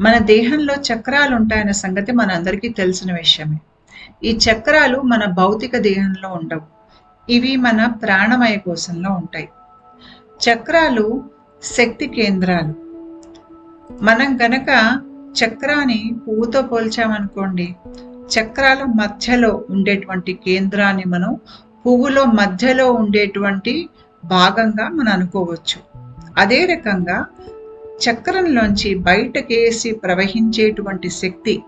మన దేహంలో చక్రాలు ఉంటాయన్న సంగతి మనందరికీ తెలిసిన విషయమే. ఈ చక్రాలు మన భౌతిక దేహంలో ఉండవు. ఇవి మన ప్రాణమయ కోశంలో ఉంటాయి. చక్రాలు శక్తి కేంద్రాలు. మనం గనక చక్రాన్ని పువ్వుతో పోల్చామనుకోండి చక్రాల మధ్యలో ఉండేటువంటి కేంద్రాన్ని మనం పువ్వులో మధ్యలో ఉండేటువంటి భాగంగా మనం అనుకోవచ్చు. అదే రకంగా చక్రంలోంచి బయటకేసి ప్రవహించేటువంటి శక్తి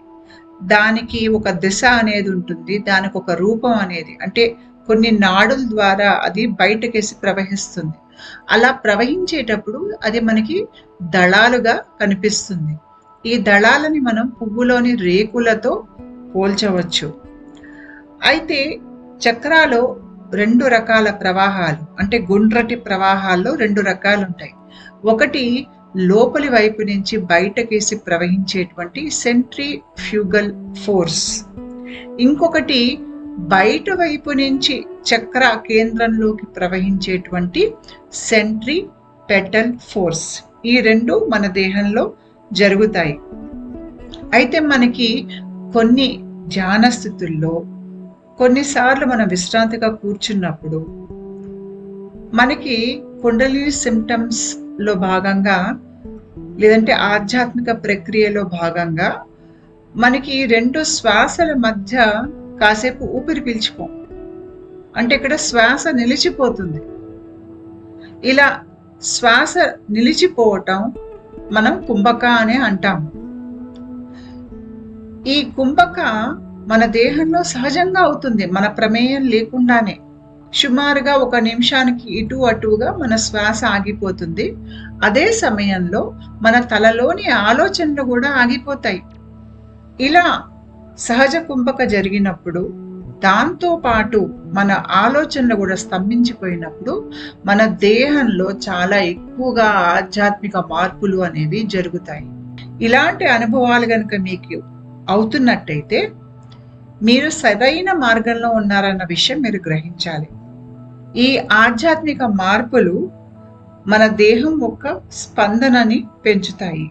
దానికి ఒక దిశ అనేది ఉంటుంది దానికి ఒక రూపం అనేది. అంటే కొన్ని నాడుల ద్వారా అది బయటకేసి ప్రవహిస్తుంది. అలా ప్రవహించేటప్పుడు అది మనకి దళాలుగా కనిపిస్తుంది. ఈ దళాలని మనం పువ్వులోని రేకులతో పోల్చవచ్చు. అయితే చక్రాలో రెండు రకాల ప్రవాహాలు అంటే గుండ్రటి ప్రవాహాల్లో రెండు రకాలు ఉంటాయి ఒకటి లోపలి వైపు నుంచి బయటకేసి ప్రవహించేటువంటి సెంట్రీ ఫ్యూగల్ ఫోర్స్. ఇంకొకటి బయట వైపు నుంచి చక్ర కేంద్రంలోకి ప్రవహించేటువంటి సెంట్రీ పెటల్ ఫోర్స్. ఈ రెండు మన దేహంలో జరుగుతాయి. అయితే మనకి కొన్ని ధ్యాన స్థితుల్లో కొన్నిసార్లు మనం విశ్రాంతిగా కూర్చున్నప్పుడు మనకి కుండలిని సిమ్టమ్స్ లో భాగంగా లేదంటే ఆధ్యాత్మిక ప్రక్రియలో భాగంగా మనకి రెండు శ్వాసల మధ్య కాసేపు ఊపిరి పీల్చుకోం. అంటే ఇక్కడ శ్వాస నిలిచిపోతుంది. ఇలా శ్వాస నిలిచిపోవటం మనం కుంభక అని అంటాం. ఈ కుంభక మన దేహంలో సహజంగా అవుతుంది మన ప్రమేయం లేకుండానే. సుమారుగా ఒక నిమిషానికి ఇటు అటుగా మన శ్వాస ఆగిపోతుంది. అదే సమయంలో మన తలలోని ఆలోచనలు కూడా ఆగిపోతాయి. ఇలా సహజ కుంభక జరిగినప్పుడు దాంతో పాటు మన ఆలోచనలు కూడా స్తంభించిపోయినప్పుడు మన దేహంలో చాలా ఎక్కువగా ఆధ్యాత్మిక మార్పులు అనేవి జరుగుతాయి. ఇలాంటి అనుభవాలు కనుక మీకు అవుతున్నట్టయితే మీరు సరైన మార్గంలో ఉన్నారన్న విషయం మీరు గ్రహించాలి. ఈ ఆధ్యాత్మిక మార్పులు మన దేహం యొక్క స్పందనని పెంచుతాయి.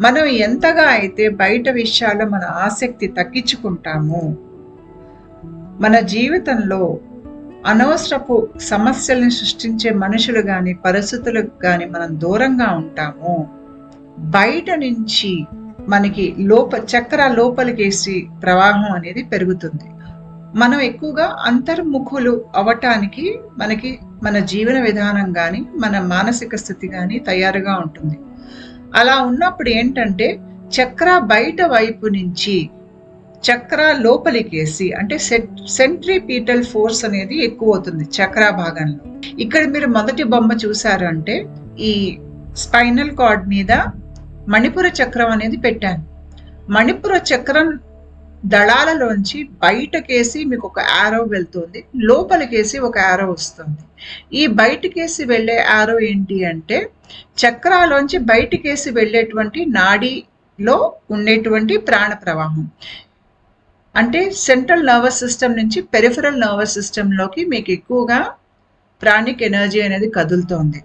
మనం ఎంతగా అయితే బయట విషయాల్లో మన ఆసక్తి తగ్గించుకుంటామో మన జీవితంలో అనవసరపు సమస్యలను సృష్టించే మనుషులు కానీ పరిస్థితులకు కానీ మనం దూరంగా ఉంటామో బయట నుంచి మనకి లోప చక్ర లోపలికేసి ప్రవాహం అనేది పెరుగుతుంది. మనం ఎక్కువగా అంతర్ముఖులు అవటానికి మనకి మన జీవన విధానం కానీ మన మానసిక స్థితి కానీ తయారుగా ఉంటుంది. అలా ఉన్నప్పుడు ఏంటంటే చక్ర బయట వైపు నుంచి చక్ర లోపలికేసి అంటే సెంట్రీపీటల్ ఫోర్స్ అనేది ఎక్కువ అవుతుంది చక్ర భాగంలో. ఇక్కడ మీరు మొదటి బొమ్మ చూసారంటే ఈ స్పైనల్ కార్డ్ మీద మణిపుర చక్రం అనేది పెట్టాను. మణిపుర చక్రం దళాలలోంచి బయటకేసి మీకు ఒక యారో వెళ్తుంది. లోపలికేసి ఒక యారో వస్తుంది. ఈ బయటకేసి వెళ్ళే యారో ఏంటి అంటే చక్రాలోంచి బయటకేసి వెళ్ళేటువంటి నాడీలో ఉండేటువంటి ప్రాణ ప్రవాహం. అంటే సెంట్రల్ నర్వస్ సిస్టమ్ నుంచి పెరిఫరల్ నర్వస్ సిస్టంలోకి మీకు ఎక్కువగా ప్రాణిక్ ఎనర్జీ అనేది కదులుతోంది.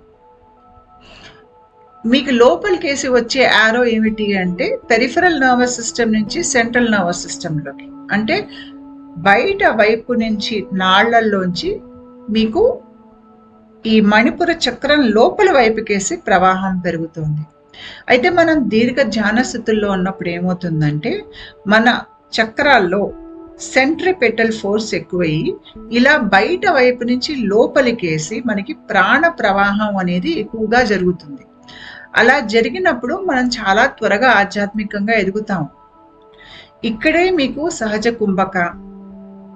మీకు లోపలికేసి వచ్చే యారో ఏమిటి అంటే పెరిఫరల్ నర్వస్ సిస్టమ్ నుంచి సెంట్రల్ నర్వస్ సిస్టంలోకి అంటే బయట వైపు నుంచి నాళ్ళల్లోంచి మీకు ఈ మణిపుర చక్రం లోపల వైపుకేసి ప్రవాహం పెరుగుతుంది. అయితే మనం దీర్ఘ ధ్యాన స్థితుల్లో ఉన్నప్పుడు ఏమవుతుందంటే మన చక్రాల్లో సెంట్రిపెటల్ ఫోర్స్ ఎక్కువయ్యి ఇలా బయట వైపు నుంచి లోపలికేసి మనకి ప్రాణ ప్రవాహం అనేది ఎక్కువగా జరుగుతుంది. అలా జరిగినప్పుడు మనం చాలా త్వరగా ఆధ్యాత్మికంగా ఎదుగుతాం. ఇక్కడే మీకు సహజ కుంభక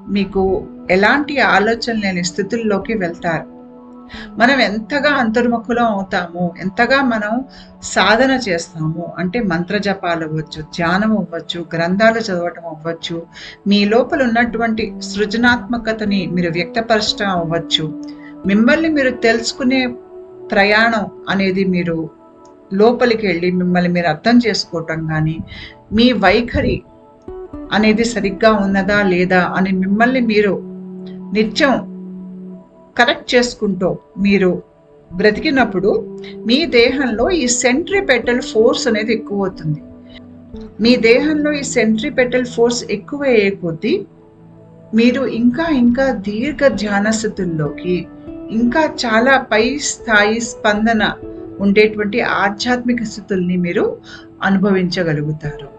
మీకు ఎలాంటి ఆలోచన లేని స్థితుల్లోకి వెళ్తారు. మనం ఎంతగా అంతర్ముఖులం అవుతాము ఎంతగా మనం సాధన చేస్తాము అంటే మంత్ర జపాలు అవ్వచ్చు ధ్యానం అవ్వచ్చు గ్రంథాలు చదవటం అవ్వచ్చు మీ లోపల ఉన్నటువంటి సృజనాత్మకతని మీరు వ్యక్తపరచడం అవ్వచ్చు. మిమ్మల్ని మీరు తెలుసుకునే ప్రయాణం అనేది మీరు లోపలికి వెళ్ళి మిమ్మల్ని మీరు అర్థం చేసుకోవటం కానీ మీ వైఖరి అనేది సరిగ్గా ఉన్నదా లేదా అని మిమ్మల్ని మీరు నిత్యం కరెక్ట్ చేసుకుంటూ మీరు బ్రతికినప్పుడు మీ దేహంలో ఈ సెంట్రిపెటల్ ఫోర్స్ అనేది ఎక్కువ అవుతుంది. మీ దేహంలో ఈ సెంట్రిపెటల్ ఫోర్స్ ఎక్కువ అయ్యే కొద్దీ మీరు ఇంకా ఇంకా దీర్ఘ ధ్యాన స్థితుల్లోకి ఇంకా చాలా పై స్థాయి స్పందన ఉండేటువంటి ఆధ్యాత్మిక స్థితుల్ని మీరు అనుభవించగలుగుతారు.